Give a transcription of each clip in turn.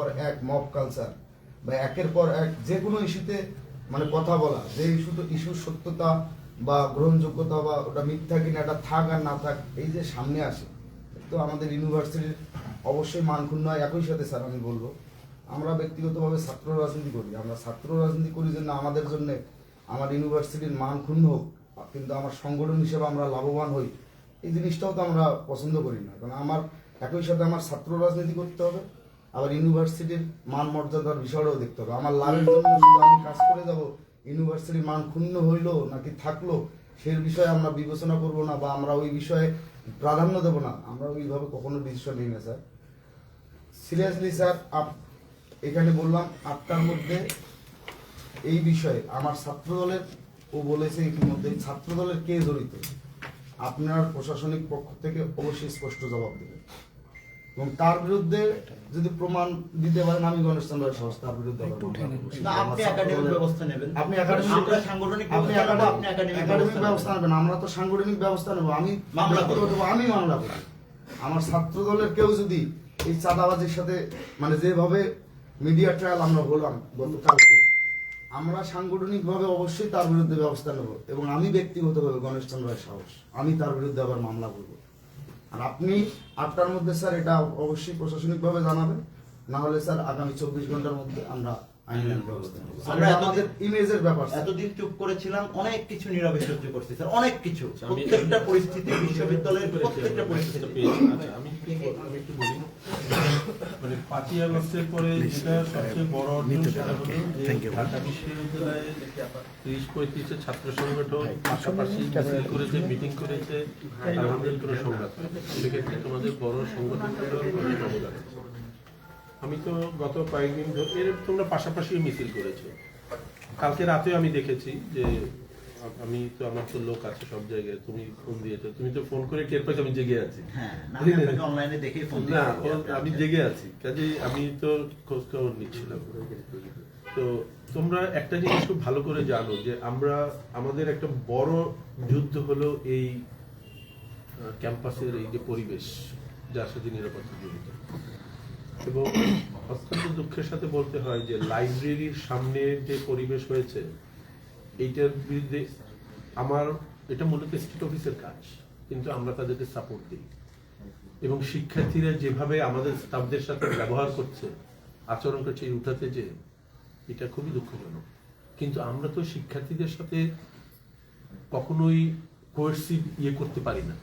পর এক mob culture বা একের পর এক যে কোনো ইস্যুতে মানে কথা বলা, যে ইস্যু ইস্যুর সত্যতা বা গ্রহণযোগ্যতা বা ওটা মিথ্যা কিনা এটা থাক আর না থাক, এই যে সামনে আসে তো আমাদের ইউনিভার্সিটির অবশ্যই মান ক্ষুণ্ণ হয়, একই সাথে স্যার আমি বলব। আমরা ব্যক্তিগতভাবে ছাত্র রাজনীতি করি, আমরা ছাত্র রাজনীতি করি জন্য আমাদের জন্য আমার ইউনিভার্সিটির মান ক্ষুণ্ণ হোক, কিন্তু আমার সংগঠন হিসেবে আমরা লাভবান হই, এই জিনিসটাও তো আমরা পছন্দ করি না, কারণ আমার একই সাথে আমার ছাত্র রাজনীতি করতে হবে। আবার ইউনিভার্সিটির মান মর্যাদার বিষয়টাও দেখতে হবে। আমার লাভের জন্য শুধু আমি কাজ করে যাব, ইউনিভার্সিটির মান ক্ষুণ্ণ হইল নাকি থাকল, সেই বিষয়ে আমরা বিবেচনা করব না বা আমরা ওই বিষয়ে প্রাধান্য দেব না। আমরা ওইভাবে কখনো ডিসিশন নিই না, স্যার। সিরিয়াসলি স্যার, আপ- এখানে বললাম, আটটার মধ্যে এই বিষয়ে আমার ছাত্র দলের ও বলেছে ইতিমধ্যে ছাত্র দলের কে জড়িত? আপনার প্রশাসনিক পক্ষ থেকে অবশ্যই স্পষ্ট জবাব দেবেন এবং তার বিরুদ্ধে যদি প্রমাণ দিতে পারেন আমি গণেশ চন্দ্র তার বিরুদ্ধে আপনি একাডেমিক ব্যবস্থা নেবেন। আপনি সাংগঠনিক আপনি একাডেমিক ব্যবস্থা নেবেন। আমরা তো সাংগঠনিক ব্যবস্থা নেব। আমি মামলা করব। আমি মামলা করব। আমার ছাত্র দলের কেউ যদি এই চাঁদাবাজির সাথে মানে যেভাবে মিডিয়া ট্রায়াল আমরা হলাম গতকালকে আমরা সাংগঠনিকভাবে অবশ্যই তার বিরুদ্ধে ব্যবস্থা নেব এবং আমি ব্যক্তিগতভাবে গণেশ চন্দ্র সাহস। আমি তার বিরুদ্ধে আবার মামলা করব। আর আপনি আটটার মধ্যে স্যার এটা অবশ্যই প্রশাসনিকভাবে জানাবেন। না হলে স্যার আগামী চব্বিশ ঘণ্টার মধ্যে আমরা আইনের ব্যবস্থা নেব। স্যার, আমরা আমাদের ইমেজের ব্যাপার এতদিন চুপ করেছিলাম অনেক কিছু নীরবে সহ্য করছি স্যার অনেক কিছু। প্রত্যেকটা পরিস্থিতি বিশ্ববিদ্যালয়ের প্রত্যেকটা পরিস্থিতি। আচ্ছা, আমি আমি একটু বলি। মানে পাঁচই আগস্টের পরে যেটা সবচেয়ে বড় অর্জন সেটা হলো যে ঢাকা বিশ্ববিদ্যালয়ে তিরিশ পঁয়ত্রিশের ছাত্র সংগঠন পাশাপাশি মিছিল করেছে মিটিং করেছে আলহামদুলিল্লাহ কোনো সংঘাত সেক্ষেত্রে তোমাদের বড় সংগঠনগুলো অবদান আছে। আমি তো গত কয়েকদিন ধরে এর তোমরা পাশাপাশি মিছিল করেছ। কালকে রাতেও আমি দেখেছি যে আমি তো আমার তো লোক আছে সব জায়গায় তুমি ফোন দিয়েছ। তুমি তো ফোন করে টের পাইছো আমি জেগে আছি। হ্যাঁ অনলাইনে ফোন না আমি জেগে আছি। কাজে আমি তো খোঁজ খবর নিচ্ছিলাম তো তোমরা একটা জিনিস খুব ভালো করে জানো যে আমরা আমাদের একটা বড় যুদ্ধ হলো এই ক্যাম্পাসের এই যে পরিবেশ যার সাথে নিরাপত্তা জড়িত। এবং অত্যন্ত দুঃখের সাথে বলতে হয় যে লাইব্রেরির সামনে যে পরিবেশ হয়েছে, এইটার বিরুদ্ধে আমার, এটা মূলত স্টেট অফিসের কাজ, কিন্তু আমরা তাদেরকে সাপোর্ট দিই। এবং শিক্ষার্থীরা যেভাবে আমাদের স্টাফদের সাথে ব্যবহার করছে, আচরণ করছে উঠাতে যে, এটা খুবই দুঃখজনক। কিন্তু আমরা তো শিক্ষার্থীদের সাথে কখনোই কোর্সিভ ইয়ে করতে পারি না।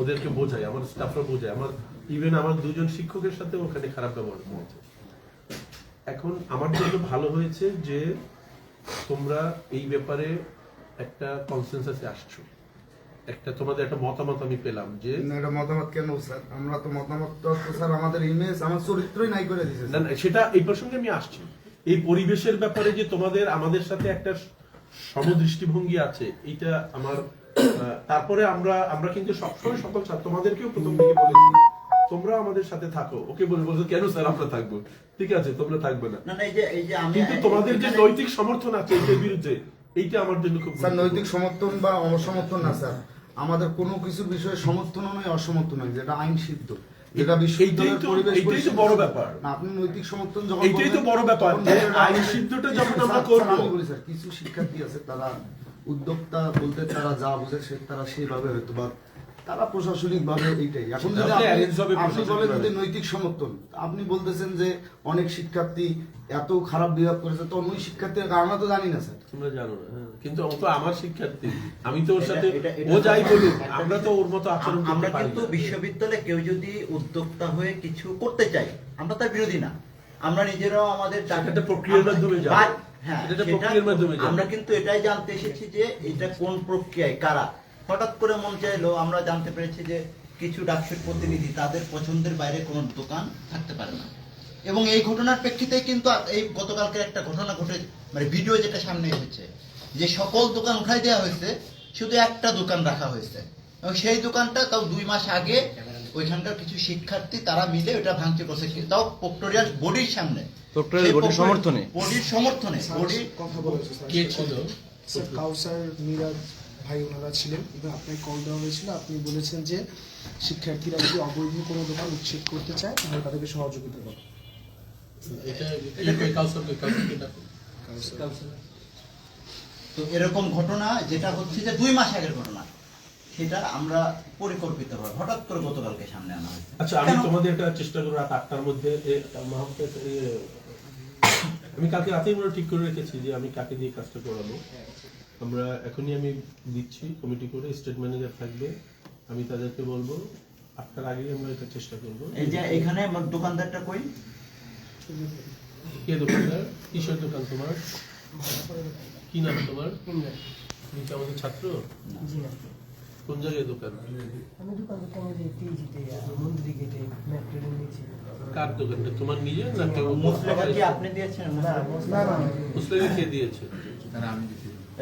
ওদেরকে বোঝাই আমার স্টাফরা বোঝায় আমার ইভেন আমার দুজন শিক্ষকের সাথে ওখানে খারাপ ব্যবহার করেছে এখন আমার জন্য ভালো হয়েছে যে তোমরা এই ব্যাপারে একটা কনসেন্সাসে আসছো। একটা তোমাদের একটা মতামত আমি পেলাম যে এটা মতামত কেন স্যার? আমরা তো মতামত তো স্যার আমাদের ইমেজ আমার চরিত্রই নাই করে দিয়েছে না সেটা এই প্রসঙ্গে আমি আসছি। এই পরিবেশের ব্যাপারে যে তোমাদের আমাদের সাথে একটা সমদৃষ্টিভঙ্গি আছে এটা আমার তারপরে আমরা আমরা কিন্তু সবসময় সকল ছাত্র তোমাদেরকেও প্রথম দিকে বলেছি তোমরা আমাদের সাথে থাকো। ওকে বলে বলছো কেন স্যার আমরা থাকব? ঠিক আছে তোমরা থাকবে না। না না এই যে এই যে আমি কিন্তু তোমাদের যে নৈতিক সমর্থন আছে এটার বিরুদ্ধে এইটা আমার জন্য খুব স্যার নৈতিক সমর্থন বা অসমর্থন না স্যার। আমার কোনো কিছুর বিষয়ে সমর্থনও নয় অসমর্থন নয় যেটা আইন সিদ্ধ। যেটা বিশ্ববিদ্যালয়ের তো- পরিবেশ তো বড় ব্যাপার। না আপনি নৈতিক সমর্থন যখন এইটাই তো বড় ব্যাপার, আইন আমাদের- সিদ্ধটা কিছু- যখন আমরা করব। কিছু শিক্ষার্থী আছে তারা উদ্যোক্তা বলতে তারা যা বুঝে সে তারা সেইভাবে হয়তো বা তারা প্রশাসনিক ভাবে এইটাই। এখন যদি আপনি বলেন যদি নৈতিক সমর্থন আপনি বলতেছেন যে অনেক শিক্ষার্থী এত খারাপ বিহেভ করেছে তো ওই শিক্ষার্থীর কারণ তো জানি না স্যার। তোমরা জানো না হ্যাঁ। কিন্তু ও তো আমার শিক্ষার্থী। আমি তো ওর সাথে ও যাই বলুক আমরা তো ওর মতো আচরণ আমরা কিন্তু বিশ্ববিদ্যালয়ে কেউ যদি উদ্যোক্তা হয়ে কিছু করতে চাই আমরা তার বিরোধী না। আমরা নিজেরাও আমাদের একটা প্রক্রিয়ার মাধ্যমে যাবে। হ্যাঁ। আমরা কিন্তু এটাই জানতে এসেছি যে এটা কোন প্রক্রিয়ায় কারা? হঠাৎ করে মন চাইলো আমরা জানতে পেরেছি যে কিছু ডাকসুর প্রতিনিধি তাদের পছন্দের বাইরে কোনো দোকান থাকতে পারে না। এবং এই ঘটনার প্রেক্ষিতে কিন্তু এই গতকালকের একটা ঘটনা ঘটে মানে ভিডিও যেটা সামনে এসেছে যে সকল দোকান উঠাই দেওয়া হয়েছে শুধু একটা দোকান রাখা হয়েছে। এবং সেই দোকানটা তাও দুই মাস আগে ওইখানকার কিছু শিক্ষার্থী তারা মিলে ওটা ভাঙচুর করছে। তাও প্রক্টোরিয়াল বডির সামনে। বডির সমর্থনে? বডির সমর্থনে কথা বলেছে কে ছিল? স্যার কাউসার মিরাজ ভাই ওনারা ছিলেন। এবং আপনাকে কল দেওয়া হয়েছিল আপনি বলেছেন যে শিক্ষার্থীরা যদি অবৈধ কোনো দোকান উচ্ছেদ করতে চায় তাহলে তাদেরকে সহযোগিতা করো। তো এরকম ঘটনা যেটা হচ্ছে যে দুই মাস আগের ঘটনা সেটা আমরা পরিকল্পিতভাবে হঠাৎ করে গতকালকে সামনে আনা হয়েছে। আচ্ছা আমি তোমাদের একটা চেষ্টা করব রাত আটটার মধ্যে আমি কালকে রাতেই মনে ঠিক করে রেখেছি যে আমি কাকে দিয়ে কাজটা করাবো। আমরা এখনই আমি দিচ্ছি কমিটি করে স্টেট ম্যানেজার থাকবে। আমি তাদেরকে বলব আটটার আগেই আমরা এটা চেষ্টা করব। এই যে এখানে আমার দোকানদারটা কই? কে দোকানদার? কিসের দোকান তোমার? কি নাম তোমার? তুমি কি আমাদের ছাত্র? কোন জায়গায় দোকান? আমি দোকান করতাম ওই যে পিজিতে মন্দির গেটে মেট্রোর নিচে। কার দোকানটা? তোমার নিজের না কেউ কি আপনি দিয়েছেন? না না না কে দিয়েছে?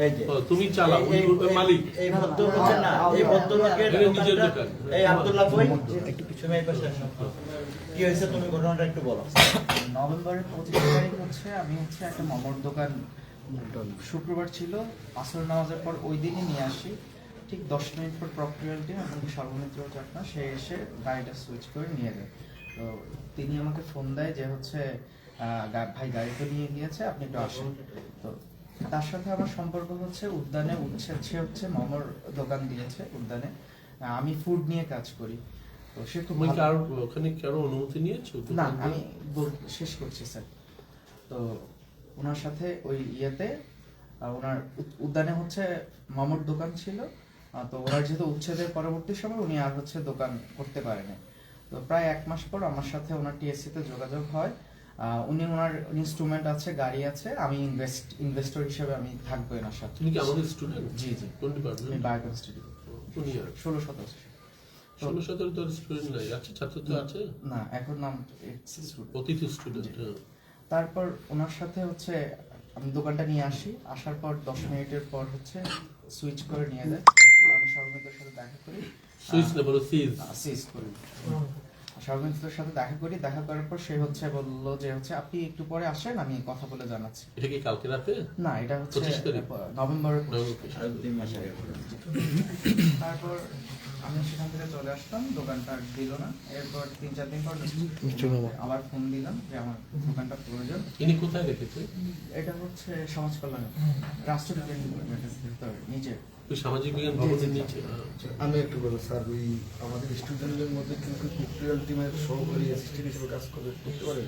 এই যে ও, তুমি চালাও মালিক। এই না এই ভদ্রলোকের নিজের দোকান। এই আব্দুল্লাহ কই একটু পিছনে এই পাশে আসো কি হয়েছে তুমি ঘটনাটা একটু বলো। নভেম্বরের পঁচিশ তারিখ হচ্ছে আমি হচ্ছে একটা মোমোর দোকান শুক্রবার ছিল। আসর নামাজের পর ওই দিনই নিয়ে আসি। ঠিক দশ মিনিট পর এবং সর্বমিত্র চাকনা সে এসে গাড়িটা সুইচ করে নিয়ে যায়। তো তিনি আমাকে ফোন দেয় যে হচ্ছে ভাই গাড়ি তো নিয়ে গিয়েছে আপনি একটু আসুন। তো তার সাথে আমার সম্পর্ক হচ্ছে উদ্যানে উচ্ছে সে হচ্ছে মোমোর দোকান দিয়েছে উদ্যানে। আমি ফুড নিয়ে কাজ করি। তো সে ভালো- কারও ওখানে কারও অনুমতি নিয়েছো? না আমি শেষ করছি স্যার। তো ওনার সাথে ওই ইয়েতে ওনার উদ্যানে হচ্ছে মামুর দোকান ছিল। তো ওনার যেহেতু উচ্ছেদের পরবর্তী সময় উনি আর হচ্ছে দোকান করতে পারেনি। তো প্রায় এক মাস পর আমার সাথে ওনার টিএসসি তে যোগাযোগ হয়। উনি ওনার ইনস্ট্রুমেন্ট আছে গাড়ি আছে আমি ইনভেস্ট ইনভেস্টর হিসেবে আমি থাকব এনার সাথে। তুমি কি আমাদের স্টুডেন্ট জি জি। কোন আমি ডিপার্টমেন্ট বায়োকেমিস্ট্রি কোন ইয়ার ষোলো সতেরো ষোলো সতেরো তো স্টুডেন্ট নাই। আছে ছাত্র তো আছে? না এখন নাম স্টুডেন্ট অতিথি স্টুডেন্ট তারপর ওনার সাথে হচ্ছে আমি দোকানটা নিয়ে আসি। আসার পর দশ মিনিটের পর হচ্ছে সুইচ করে নিয়ে যায়। আমি সর্বমিত্রের সাথে দেখা করি। সুইচ না বলো সিজ সুইচ করি। সর্বমিত্রের সাথে দেখা করি দেখা করার পর সে হচ্ছে বলল যে হচ্ছে আপনি একটু পরে আসেন আমি কথা বলে জানাচ্ছি। এটা কি কালকে রাতে? না এটা হচ্ছে নভেম্বরের তারপর আমি সেখান থেকে চলে আসলাম দোকানটা দিল না। এরপর তিন চার দিন পর আবার ফোন দিলাম যে আমার দোকানটা প্রয়োজন। ইনি কোথায় রেখেছে? এটা হচ্ছে সমাজ কল্যাণ। রাষ্ট্রবিজ্ঞান ডিপার্টমেন্টের ভিতর নিচে ওই সামাজিক বিজ্ঞান ভবনের নিচে আচ্ছা। আমি একটু বলব স্যার ওই আমাদের স্টুডেন্টদের মধ্যে কিন্তু কুকুরিয়াল টিমের সহকারী অ্যাসিস্ট্যান্ট হিসেবে কাজ করে করতে পারে?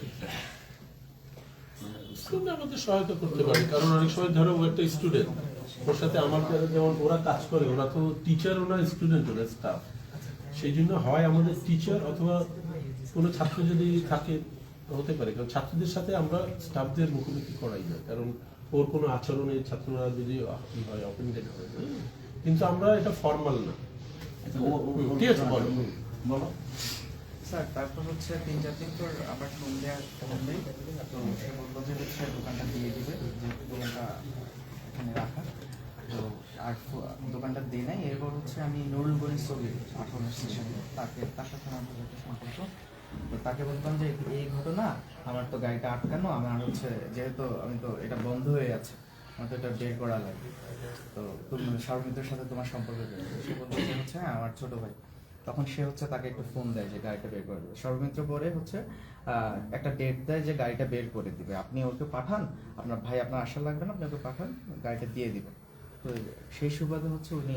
আমাদের সহায়তা করতে পারি কারণ অনেক সময় ধরো একটা স্টুডেন্ট ওর সাথে আমার যেমন ওরা কাজ করে ওরা তো টিচার ওরা স্টুডেন্ট ওরা স্টাফ সেই জন্য হয় আমাদের টিচার অথবা কোনো ছাত্র যদি থাকে হতে পারে কারণ ছাত্রদের সাথে আমরা স্টাফদের মুখোমুখি করাই না কারণ ওর কোনো আচরণে ছাত্ররা যদি ই হয় অফেন্ডেড হয় কিন্তু আমরা এটা ফর্মাল না। হুম, ঠিক আছে বলো। বলো। স্যার তারপর হচ্ছে তিন চার দিন পর আবার তো সে বলল যে হচ্ছে দোকানটা দিয়ে দিবে যে দোকানটা এখানে রাখা। তো আর দোকানটা দিয়ে নাই। এরপর হচ্ছে আমি নুরুল গনি ছবি আঠারো স্টেশনে। তাকে তার সাথে আমার একটা সম্পর্ক। তো তাকে বলতাম যে এই ঘটনা আমার তো গাড়িটা আটকানো, আমার হচ্ছে যেহেতু আমি তো এটা বন্ধ হয়ে আছে, আমার তো এটা বের করা লাগবে। তো তুমি সর্বমিত্রের সাথে তোমার সম্পর্ক সে বলতো হচ্ছে হ্যাঁ আমার ছোট ভাই। তখন সে হচ্ছে তাকে একটু ফোন দেয় যে গাড়িটা বের করে দেবে। সর্বমিত্র পরে হচ্ছে একটা ডেট দেয় যে গাড়িটা বের করে দিবে। আপনি ওকে পাঠান, আপনার ভাই আপনার আশা লাগবে না, আপনি ওকে পাঠান, গাড়িটা দিয়ে দিবে। তো সেই সুবাদে হচ্ছে উনি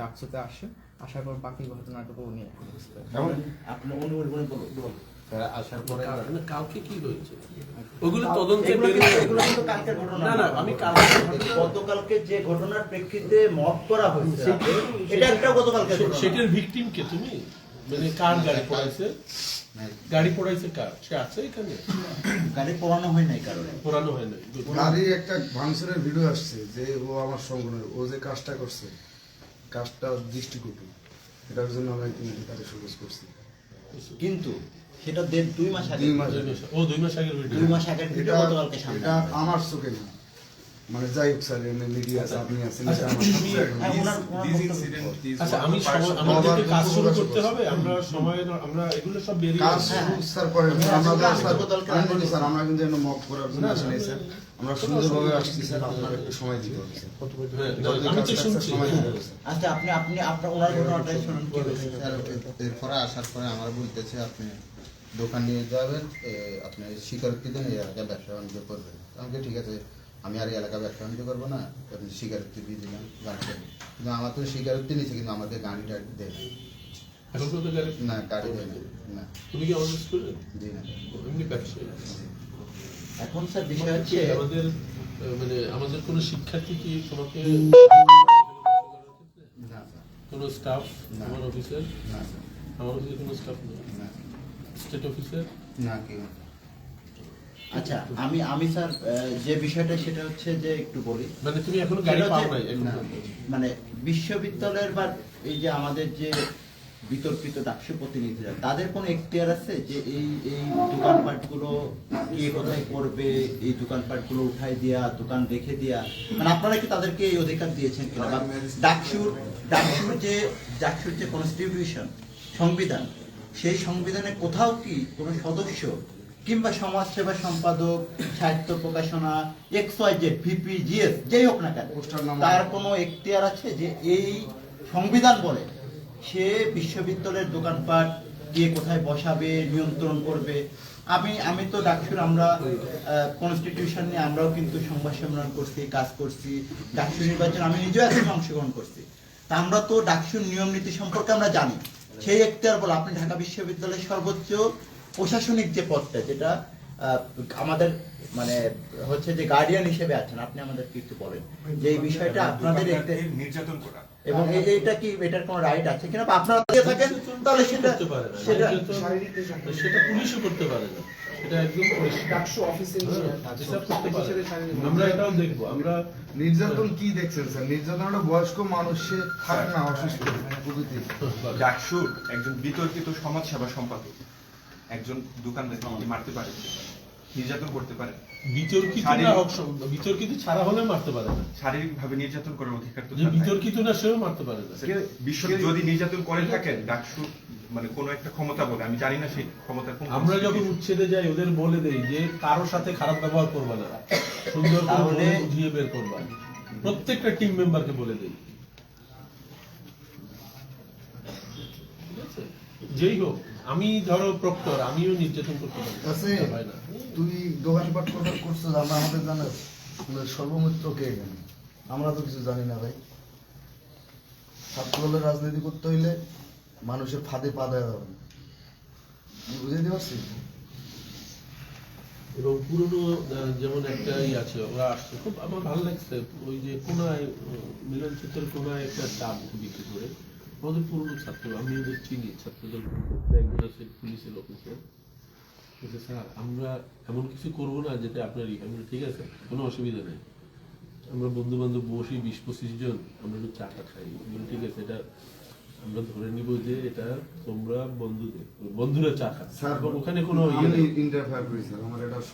ডাকসুতে আসেন আসার পর বাকি ঘটনাটুকু উনি আপনি অনুমতি বলো বলো আসার পরে কালকে কি হয়েছে ওগুলো তদন্তে এগুলো কিন্তু- হবে। এগুলো কিন্তু কালকের ঘটনা। না না আমি কালকে গতকালকে যে ঘটনার প্রেক্ষিতে মত করা হয়েছে এটা একটা গতকালকে সেটার ভিকটিম কে তুমি? মানে কার গাড়ি পড়াইছে? গাড়ি পড়াইছে কার? সে আছে এখানে? গাড়ি পড়ানো হয় নাই কারণে পড়ানো হয় নাই। Good. একটা ভাঙচুরের ভিডিও আসছে যে ও আমার সঙ্গনের ও যে কাজটা করছে কাজটা দৃষ্টিকটু। এটার জন্য আমরা ইতিমধ্যে তাকে সুযোগ করছি। কিন্তু সেটা দেড় দুই মাস আগে দুই মাস আগে ও দুই মাস আগের ভিডিও দুই মাস আগের ভিডিও গতকালকে সামনে। এটা আমার চোখে না। মানে যাই হোক স্যার এমনি মিডিয়া আছে আপনি আছেন এটা আমার চোখে না। ওনার- ওনার বক্তব্য। আচ্ছা আমি আমাদেরকে কাজ শুরু করতে হবে আমরা সময় আমরা এগুলো সব বেরিয়ে কাজ শুরু স্যার করেন। আমরা স্যার আমি গতকালকে আমি বলি রাতে স্যার আমরা কিন্তু এমনি মক করার জন্য না, আসি নাই না, স্যার। আমরা সুন্দরভাবে আসছি স্যার আপনার একটু সময় দিতে হবে স্যার। হ্যাঁ, আমি তো শুনছি। আচ্ছা আপনি আপনি আপনার ওনার ঘটনাটাই শুনুন কি স্যার? এরপরে আসার পরে আমরা বলতেছে আপনি দোকান নিয়ে যাবেন আপনি স্বীকারোক্তি দেন এই এলাকায় ব্যবসা বাণিজ্য করবেন। আমাকে ঠিক আছে আমি আর এই এলাকায় ব্যবসা বাণিজ্য করব না আপনি স্বীকারোক্তি দিয়ে দিলাম গাড়িটা কিন্তু আমার তো স্বীকারোক্তি নিয়েছে কিন্তু আমাদের গাড়িটা দেয় না। গাড়ি গাড়ি দেয় না তুমি কি না। এমনি এখন স্যার বিষয় হচ্ছে আমাদের মানে আমাদের কোনো শিক্ষার্থী কি তোমাকে না স্যার। কোনো স্টাফ না। আমার অফিসের না আমার অফিসে কোনো স্টাফ নেই? না স্টেট অফিসের না কেউ আচ্ছা আমি আমি স্যার যে বিষয়টা সেটা হচ্ছে যে একটু বলি। মানে তুমি এখনও গাড়ি পাও নাই। মানে বিশ্ববিদ্যালয়ের বা এই যে আমাদের যে বিতর্কিত ডাকসু প্রতিনিধিরা তাদের কোনো এখতিয়ার আছে যে এই এই দোকানপাটগুলো কে কোথায় করবে এই দোকানপাটগুলো উঠাই দেয়া দোকান রেখে দেয়া? মানে আপনারা কি তাদেরকে এই অধিকার দিয়েছেন কিনা? বা ডাকসুর ডাকসুর যে ডাকসুর যে কনস্টিটিউশন সংবিধান সেই সংবিধানে কোথাও কি কোনো সদস্য কিংবা সমাজসেবা সম্পাদক সাহিত্য প্রকাশনা X Y Z VP GS যেই হোক না কেন তার কোনো এখতিয়ার আছে যে এই সংবিধান বলে সে বিশ্ববিদ্যালয়ের দোকানপাট কে কোথায় বসাবে নিয়ন্ত্রণ করবে? আমি আমি তো ডাকসুর আমরা কনস্টিটিউশন নিয়ে আমরাও কিন্তু সংবাদ সম্মেলন করছি কাজ করছি ডাকসু নির্বাচন আমি নিজেও এখন অংশগ্রহণ করছি। তা আমরা তো ডাকসুর নিয়ম নীতি সম্পর্কে আমরা জানি। সেই এখতিয়ার বলে আপনি ঢাকা বিশ্ববিদ্যালয়ের সর্বোচ্চ প্রশাসনিক যে পদটা যেটা আমাদের মানে হচ্ছে যে গার্ডিয়ান হিসেবে আছেন আপনি আমাদেরকে একটু বলেন। যে এই বিষয়টা আপনাদের নির্যাতন করা। এবং এই এইটা কি এটার কোনো রাইট আছে কিনা? বা আপনারা থাকেন তাহলে সেটা করতে পারে সেটা সেটা পুলিশও করতে পারে না। এটা একদম না। আমরা এটাও দেখব। আমরা নির্যাতন কি দেখছেন স্যার? নির্যাতন একটা বয়স্ক মানুষে থাকে না অসুস্থ। প্রকৃতি ডাকসুর একজন বিতর্কিত সমাজ সেবা সম্পাদক। একজন দোকানদারকে কি মারতে পারে? নির্যাতন করতে পারে? বিতর্কিত না হোক বিতর্কিত ছাড়া হলে মারতে পারে না। শারীরিক ভাবে নির্যাতন করার অধিকার তো। বিতর্কিত না সেও মারতে পারে না। বিশ্ব যদি নির্যাতন করে থাকেন ডাকসু মানে কোনো একটা ক্ষমতা বলে আমি জানি না সেই ক্ষমতা কোন আমরা যখন উচ্ছেদে যাই ওদের বলে দেই যে কারোর সাথে খারাপ ব্যবহার করবে না। সুন্দর করে বুঝিয়ে বের করবা। প্রত্যেকটা টিম মেম্বারকে বলে দেই ঠিক আছে? যেই হোক আমি ধরো প্রক্টর আমিও নির্যাতন করতে পারি। হয় তুই দোকানপাট কোথায় করছিস আমরা আমাদের জানাস আমাদের সর্বমিত্র কে জানে আমরা তো কিছু জানি না ভাই। ছাত্রদলের রাজনীতি করতে হইলে মানুষের ফাঁদে পা দেওয়া যাবে না। আমি বুঝাইতে পারছি? এবং পুরনো যেমন একটা ই আছে ওরা আসছে খুব আমার ভালো লাগছে। ওই যে কোনায় মিলন চিত্রের কোনায় একটা ডাব বিক্রি করে। আমাদের পুরনো ছাত্র আমি ওদের চিনি ছাত্রদের একজন আছে পুলিশের অফিসার বলছে স্যার আমরা এমন কিছু করব না যেটা আপনার আমি ঠিক আছে কোনো অসুবিধা নেই। আমরা বন্ধু বান্ধব বসি বিশ পঁচিশ জন আমরা একটু চাটা খাই। ঠিক আছে এটা আমরা ধরে নিব যে এটা তোমরা বন্ধুদের বন্ধুরা চা খাচ্ছে। ওখানে কোনো। ইন্টারফেয়ার করি স্যার আমার এটা